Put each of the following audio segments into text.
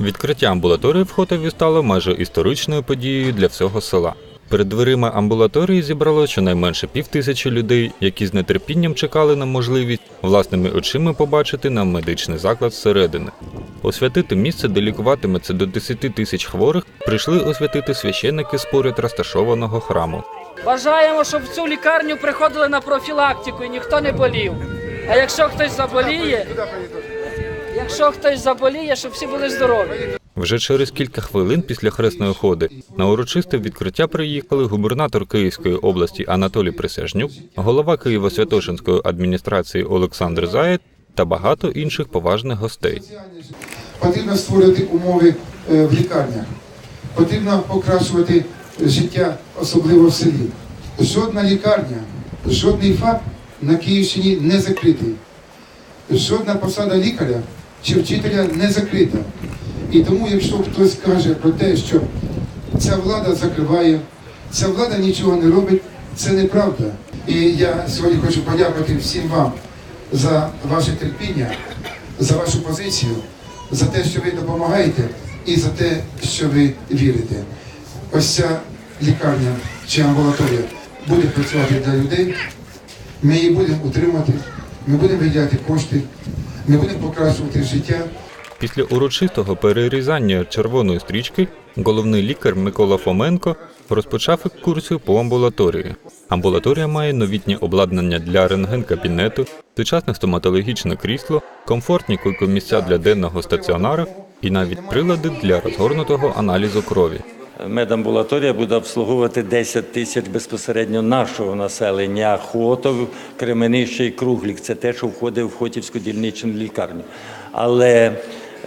Відкриття амбулаторії в Хотові стало майже історичною подією для всього села. Перед дверима амбулаторії зібрало щонайменше півтисячі людей, які з нетерпінням чекали на можливість власними очима побачити нам медичний заклад зсередини. Освятити місце, де лікуватиметься до 10 тисяч хворих, прийшли освятити священники з поряд розташованого храму. Бажаємо, щоб в цю лікарню приходили на профілактику і ніхто не болів. А якщо хтось заболіє, якщо хтось заболіє, щоб всі були здорові. Вже через кілька хвилин після хресної ходи на урочисте відкриття приїхали губернатор Київської області Анатолій Присяжнюк, голова Києво-Святошинської адміністрації Олександр Заєт та багато інших поважних гостей. Потрібно створювати умови е, в лікарнях. Потрібно покращувати життя, особливо в селі. Жодна лікарня, жодний ФАП на Київщині не закритий. Жодна посада лікаря чи вчителя не закрита. І тому, якщо хтось каже про те, що ця влада закриває, ця влада нічого не робить, це неправда. І я сьогодні хочу подякувати всім вам за ваше терпіння, за вашу позицію, за те, що ви допомагаєте, і за те, що ви вірите. Ось ця лікарня чи амбулаторія буде працювати для людей. Ми її будемо утримати, ми будемо виділяти кошти, ми будемо покращувати життя. Після урочистого перерізання червоної стрічки головний лікар Микола Фоменко розпочав екскурсію по амбулаторії. Амбулаторія має новітнє обладнання для рентген-кабінету, сучасне стоматологічне крісло, комфортні койкомісця для денного стаціонара і навіть прилади для розгорнутого аналізу крові. Медамбулаторія буде обслуговувати 10 тисяч безпосередньо нашого населення. Хотов, Кременище і Круглік це те, що входить в Хотівську дільничну лікарню. Але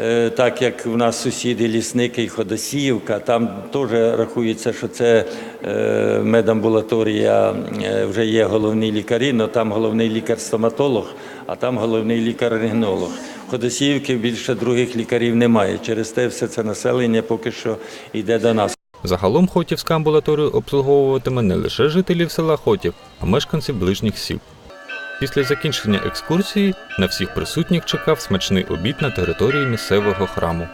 е, так як в нас сусіди лісники і Ходосіївка, там теж рахується, що це е, медамбулаторія е, вже є головні лікарі, але там головний лікар-стоматолог, а там головний лікар-рентгенолог. Ходосіївки більше других лікарів немає. Через те все це населення поки що йде до нас. Загалом Хотівська амбулаторія обслуговуватиме не лише жителів села Хотів, а мешканців ближніх сіл. Після закінчення екскурсії на всіх присутніх чекав смачний обід на території місцевого храму.